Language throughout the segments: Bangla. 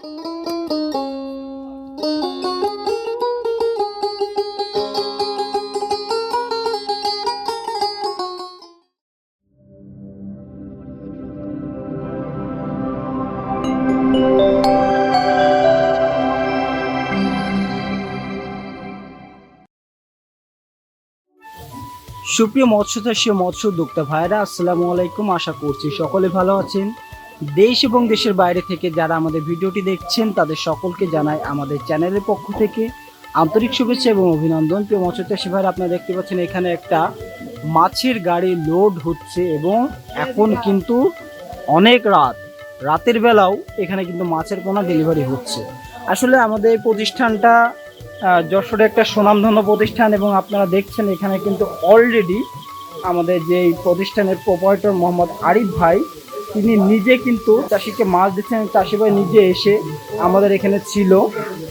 সুপ্রিয় মৎস্য চাষী মৎস্য উদ্যোক্তা ভাইরা আসসালামু আলাইকুম। আশা করছি সকলে ভালো আছেন। দেশ এবং দেশের বাইরে থেকে যারা আমাদের ভিডিওটি দেখছেন, তাদের সকলকে জানাই আমাদের চ্যানেলের পক্ষ থেকে আন্তরিক শুভেচ্ছা এবং অভিনন্দন। প্রিয় মৎস্য চাষী ভাইরা, আপনারা দেখতে পাচ্ছেন এখানে একটা মাছের গাড়ি লোড হচ্ছে এবং এখন কিন্তু অনেক রাত। রাতের বেলাও এখানে কিন্তু মাছের পোনা ডেলিভারি হচ্ছে। আসলে আমাদের প্রতিষ্ঠানটা যশোরে একটা সুনামধন্য প্রতিষ্ঠান এবং আপনারা দেখছেন এখানে কিন্তু অলরেডি আমাদের যে প্রতিষ্ঠানের প্রোপারেটর মোহাম্মদ আরিফ ভাই তিনি নিজে কিন্তু চাষিকে মাছ দিচ্ছেন, চাষি ভাই নিজে এসে আমাদের এখানে ছিল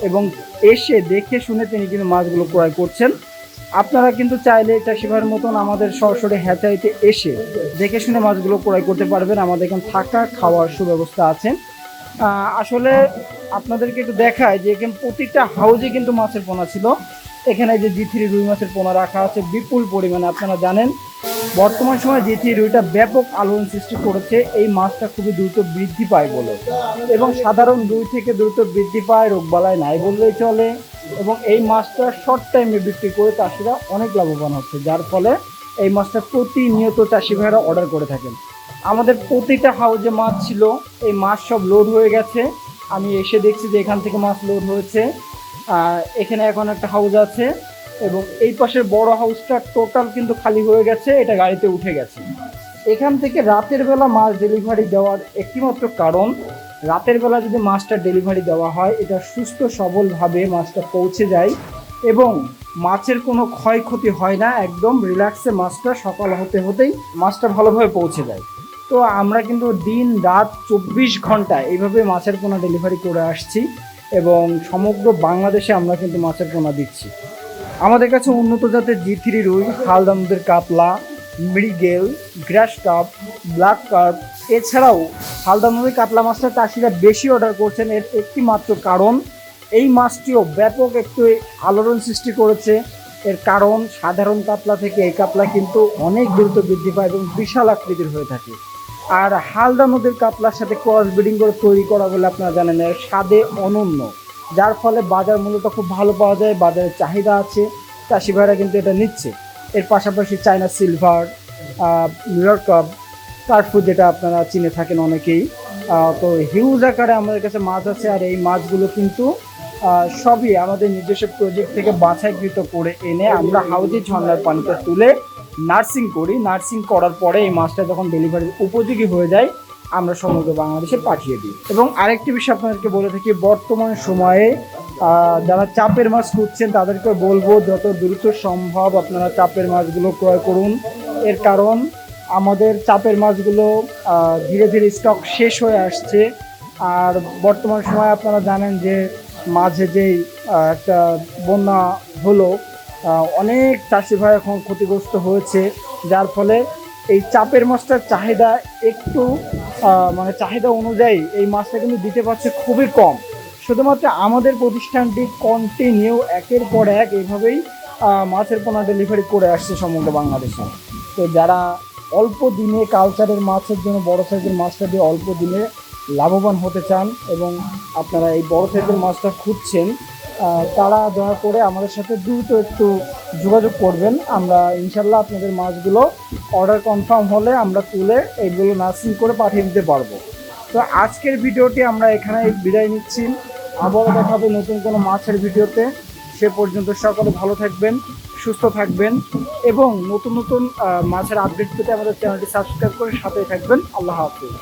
এবং এসে দেখে শুনে তিনি কিন্তু মাছগুলো ক্রয় করছেন। আপনারা কিন্তু চাইলে চাষি ভাইয়ের মতন আমাদের সরাসরি হ্যাচাইতে এসে দেখে শুনে মাছগুলো ক্রয় করতে পারবেন। আমাদের এখানে থাকা খাওয়ার সুব্যবস্থা আছে। আসলে আপনাদেরকে একটু দেখায় যে এখানে প্রতিটা হাউজে কিন্তু মাছের পোনা ছিল। এখানে যে জি থ্রি রুই মাছের পোনা রাখা আছে বিপুল পরিমাণে, আপনারা জানেন। বর্তমান সময়ে থ্রি রুইটা ব্যাপক আলোড়ন সৃষ্টি করেছে, এই মাছটা খুবই দ্রুত বৃদ্ধি পায় বলে। এবং সাধারণ রুই থেকে দ্রুত বৃদ্ধি পায় রোগবালায় নাই বললেই চলে। এবং এই মাছটা শর্ট টাইমে বিক্রি করে চাষিরা অনেক লাভবান হচ্ছে, যার ফলে এই মাছটা প্রতিনিয়ত চাষি ভাইয়েরা অর্ডার করে থাকেন। আমাদের প্রতিটা হাউজে মাছ ছিল, এই মাছ সব লোড হয়ে গেছে। আমি এসে দেখছি যে এখান থেকে মাছ লোড হয়েছে। এখানে এখন একটা হাউজ আছে এবং এই পাশের বড় হাউসটা টোটাল কিন্তু খালি হয়ে গেছে, এটা গাড়িতে উঠে গেছে। এখান থেকে রাতের বেলা মাছ ডেলিভারি দেওয়ার একটিমাত্র কারণ, রাতের বেলা যদি মাছটা ডেলিভারি দেওয়া হয়, এটা সুস্থ সবলভাবে মাছটা পৌঁছে যায় এবং মাছের কোনো ক্ষয়ক্ষতি হয় না, একদম রিল্যাক্সে মাছটা সকাল হতে হতেই মাছটা ভালোভাবে পৌঁছে যায়। তো আমরা কিন্তু দিন রাত চব্বিশ ঘণ্টা এইভাবে মাছের পোনা ডেলিভারি করে আসছি এবং সমগ্র বাংলাদেশে আমরা কিন্তু মাছের পোনা দিচ্ছি। আমাদের কাছে উন্নত জাতের জি থ্রি রুই হালদামদের কাতলা, মৃগেল, গ্রাস কাপ, ব্ল্যাক কার্প। এছাড়াও হালদামদের কাতলা মাছটা চাষিরা বেশি অর্ডার করছেন, এর একটি মাত্র কারণ, এই মাছটিও ব্যাপক একটু আলোড়ন সৃষ্টি করেছে। এর কারণ, সাধারণ কাতলা থেকে এই কাতলা কিন্তু অনেক দ্রুত বৃদ্ধি পায় এবং বিশাল আকৃতির হয়ে থাকে। আর হালদা নদীর কাতলার সাথে ক্রস ব্রিডিং করে তৈরি করা বলে আপনারা জানেন, এর স্বাদে অনন্য। যার ফলে বাজার মূল্যটা খুব ভালো পাওয়া যায় বাজারে চাহিদা আছে, চাষি ভাইরা কিন্তু এটা নিচ্ছে। এর পাশাপাশি চায়না সিলভার নিউইয়র্ক কার্ডফুড যেটা আপনারা চিনে থাকেন অনেকেই। তো হিউজ আকারে আমাদের কাছে মাছ আছে আর এই মাছগুলো কিন্তু সবই আমাদের নিজস্ব প্রজেক্ট থেকে বাছাইকৃত করে এনে আমরা হাউজি ঝর্ণার পানিতে তুলে নার্সিং করি। নার্সিং করার পরে এই মাছটা যখন ডেলিভারির উপযোগী হয়ে যায় আমরা সমগ্র বাংলাদেশে পাঠিয়ে দিই। এবং আরেকটি বিষয় আপনাদেরকে বলে থাকি, বর্তমান সময়ে যারা চাপের মাছ খুঁজছেন, তাদেরকে বলব যত দ্রুত সম্ভব আপনারা চাপের মাছগুলো ক্রয় করুন। এর কারণ, আমাদের চাপের মাছগুলো ধীরে ধীরে স্টক শেষ হয়ে আসছে। আর বর্তমান সময়ে আপনারা জানেন যে, মাঝে যেই একটা বন্যা হলো অনেক চাষি ভাই এখন ক্ষতিগ্রস্ত হয়েছে। যার ফলে এই চাপের মাছটার চাহিদা একটু মানে চাহিদা অনুযায়ী এই মাছটা কিন্তু দিতে পারছে খুবই কম। শুধুমাত্র আমাদের প্রতিষ্ঠানটি কন্টিনিউ একের পর এক এইভাবেই মাছের পোনা ডেলিভারি করে আসছে সমগ্র বাংলাদেশে। তো যারা অল্প দিনে কালচারের মাছের জন্য, বড় সাইজের মাছটা দিয়ে অল্প দিনে লাভবান হতে চান এবং আপনারা এই বড় সাইজের মাছটা খুঁজছেন তারা দয়া করে আমাদের সাথে দ্রুত একটু যোগাযোগ করবেন। আমরা ইনশাল্লাহ আপনাদের মাছগুলো অর্ডার কনফার্ম হলে আমরা তুলে এইগুলো নার্সিং করে পাঠিয়ে দিতে পারব। তো আজকের ভিডিওটি আমরা এখানে বিদায় নিচ্ছি। আবারও দেখা হবে নতুন কোনো মাছের ভিডিওতে। সে পর্যন্ত সকলে ভালো থাকবেন, সুস্থ থাকবেন এবং নতুন নতুন মাছের আপডেট পেতে আমাদের চ্যানেলটি সাবস্ক্রাইব করে সাথে থাকবেন। আল্লাহ হাফিজ।